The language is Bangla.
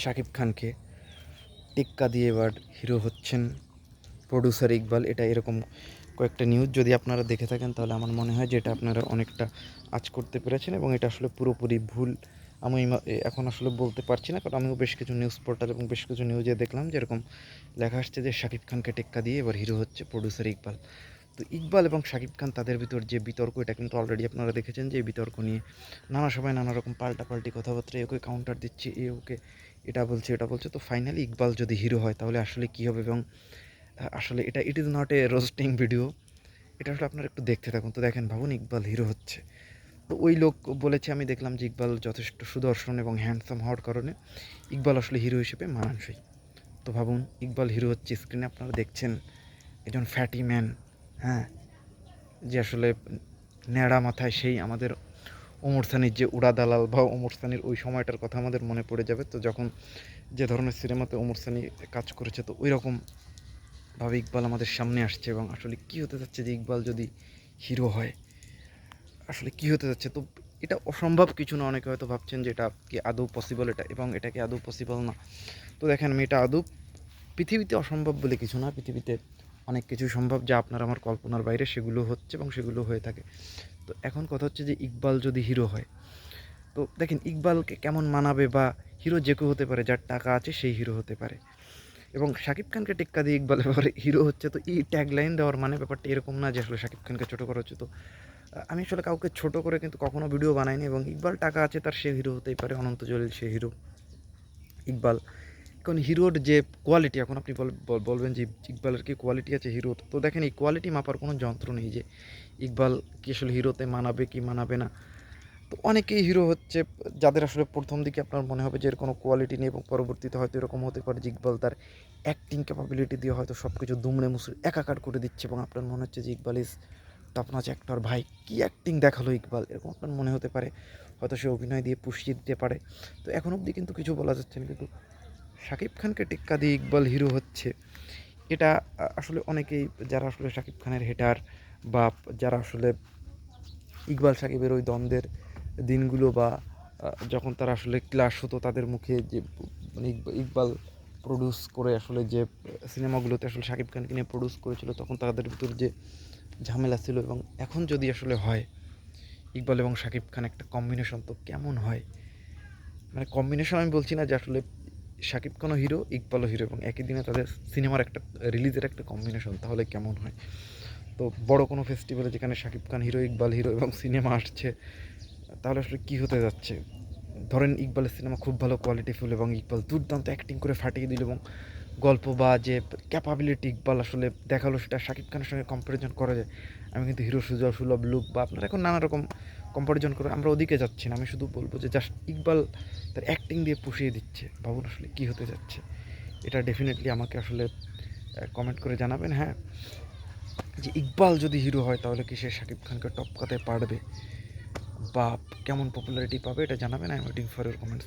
শাকিব খানকে টেক্কা দিয়ে এবার হিরো হচ্ছেন প্রডিউসার ইকবাল। এটা এরকম কয়েকটা নিউজ যদি আপনারা দেখে থাকেন, তাহলে আমার মনে হয় যে এটা আপনারা অনেকটা আজ করতে পেরেছেন এবং এটা আসলে পুরোপুরি ভুল। আমি এখন আসলে বলতে পারছি না, কারণ আমিও বেশ কিছু নিউজ পোর্টাল এবং বেশ কিছু নিউজে দেখলাম যে এরকম লেখা আসছে যে শাকিব খানকে টেক্কা দিয়ে এবার হিরো হচ্ছে প্রডিউসার ইকবাল। তো ইকবাল এবং শাকিব খান তাদের ভিতর যে বিতর্ক, এটা কিন্তু অলরেডি আপনারা দেখেছেন যে বিতর্ক নিয়ে নানা সময় নানা রকম পাল্টাপাল্টি কথাবার্তা ওকে কাউন্টার দিচ্ছে, এ ওকে এটা বলছে এটা বলছে। তো ফাইনালি ইকবাল যদি হিরো হয়, তাহলে আসলে কী হবে? এবং আসলে এটা it is not a roasting video এটা আসলে আপনারা একটু দেখতে থাকুন। তো দেখেন, ভাবুন ইকবাল হিরো হচ্ছে। তো ওই লোক বলেছে, আমি দেখলাম যে ইকবাল যথেষ্ট সুদর্শন এবং হ্যান্ডসাম হওয়ার কারণে ইকবাল আসলে হিরো হিসেবে মানানসই। তো ভাবুন, ইকবাল হিরো হচ্ছে স্ক্রিনে আপনারা দেখছেন, একজন ফ্যাটি ম্যান হ্যাঁ যে আসলে ন্যাড়া মাথায় সেই আমাদের ওমর সানির যে উড়া দালাল বা ওমর ওই সময়টার কথা আমাদের মনে পড়ে যাবে। তো যখন যে ধরনের সিনেমাতে ওমর কাজ করেছে, তো ওই রকম ভাবে ইকবাল আমাদের সামনে আসছে এবং আসলে কী হতে যাচ্ছে যে ইকবাল যদি হিরো হয়, আসলে কী হতে যাচ্ছে? তো এটা অসম্ভব কিছু না, অনেকে হয়তো ভাবছেন যে এটা কি আদৌ পসিবল এটা এবং এটা কি আদৌ পসিবল না। তো দেখেন আমি এটা আদৌ পৃথিবীতে অসম্ভব বলে কিছু না, পৃথিবীতে অনেক কিছু সম্ভব যা আপনার আমার কল্পনার বাইরে, সেগুলো হচ্ছে এবং সেগুলো হয়ে থাকে। তো এখন কথা হচ্ছে যে ইকবাল যদি হিরো হয়, তো দেখেন ইকবালকে কেমন মানাবে বা হিরো যে কেউ হতে পারে, যার টাকা আছে সেই হিরো হতে পারে। এবং শাকিব খানকে টেক্কা দিয়ে ইকবাল এবারে হিরো হচ্ছে, তো এই ট্যাগলাইন দেওয়ার মানে ব্যাপারটা এরকম না যে আসলে শাকিব খানকে ছোটো করা হচ্ছে তো আমি আসলে কাউকে ছোট করে কিন্তু কখনো ভিডিও বানাইনি এবং ইকবাল টাকা আছে তার সে হিরো হতেই পারে, অনন্ত জলিল সে হিরো ইকবাল কারণ হিরোর যে কোয়ালিটি এখন আপনি বল- বল- বলবেন যে ইকবালের কি কোয়ালিটি আছে হিরো তো দেখেন এই কোয়ালিটি মাপার কোনো যন্ত্র নেই যে ইকবাল কি আসলে হিরোতে মানাবে কি মানাবে না। তো অনেকেই হিরো হচ্ছে, যাদের আসলে প্রথম দিকে আপনার মনে হবে যে এর কোনো কোয়ালিটি নেই এবং পরবর্তীতে হয়তো এরকম হতে পারে যে ইকবাল তার অ্যাক্টিং ক্যাপাবিলিটি দিয়ে হয়তো সব কিছু দুমড়ে মুসড়ে একাকার করে দিচ্ছে এবং আপনার মনে হচ্ছে যে ইকবাল ইজ টপনাচ অ্যাক্টর ভাই কী অ্যাক্টিং দেখাল ইকবাল? এরকম আপনার মনে হতে পারে, হয়তো সে অভিনয় দিয়ে পুষিয়ে দিতে পারে। তো এখন অবধি কিন্তু কিছু বলা যাচ্ছে না, কিন্তু শাকিব খানকে টেক্কা দিয়ে ইকবাল হিরো হচ্ছে। এটা আসলে অনেকেই যারা আসলে শাকিব খানের হেটার বা যারা আসলে ইকবাল সাকিবের ওই দ্বন্দ্বের দিনগুলো বা যখন তারা আসলে ক্লাস হতো তাদের মুখে যে মানে ইকবাল প্রডিউস করে আসলে যে সিনেমাগুলোতে আসলে শাকিব খানকে নিয়ে প্রডিউস করেছিল, তখন তাদের ভিতর যে ঝামেলা ছিল এবং এখন যদি আসলে হয়, ইকবাল এবং শাকিব খান একটা কম্বিনেশন তো কেমন হয়? মানে কম্বিনেশন আমি বলছি না যে আসলে শাকিব খানও হিরো ইকবালও হিরো এবং একই দিনে তাদের সিনেমার একটা রিলিজের একটা কম্বিনেশন তাহলে কেমন হয়? তো বড় কোনো ফেস্টিভ্যালে যেখানে শাকিব খান হিরো ইকবাল হিরো এবং সিনেমা আসছে, তাহলে আসলে কী হতে যাচ্ছে? ধরেন ইকবালের সিনেমা খুব ভালো কোয়ালিটিফুল এবং ইকবাল দুর্দান্ত অ্যাক্টিং করে ফাটিয়ে দিল এবং গল্প বা যে ক্যাপাবিলিটি ইকবাল আসলে দেখাল, সেটা শাকিব খানের সঙ্গে কম্পারিজন করা যায়। আমি কিন্তু হিরো সুজা, সুলভ লুক বা আপনারা এখন নানা রকম কম্পারিজন করে আমরা ওদিকে যাচ্ছি না। আমি শুধু বলব যে জাস্ট ইকবাল তার অ্যাক্টিং দিয়ে পুষিয়ে দিচ্ছে। ভাবুন আসলে কী হতে যাচ্ছে? এটা ডেফিনেটলি আমাকে আসলে কমেন্ট করে জানাবেন। হ্যাঁ যে ইকবাল যদি হিরো হয় তাহলে কি সে শাকিব খানকে টপকাতে পারবে? বা কেমন পপুলারিটি পাবে এটা জানাবেন। I waiting for your comments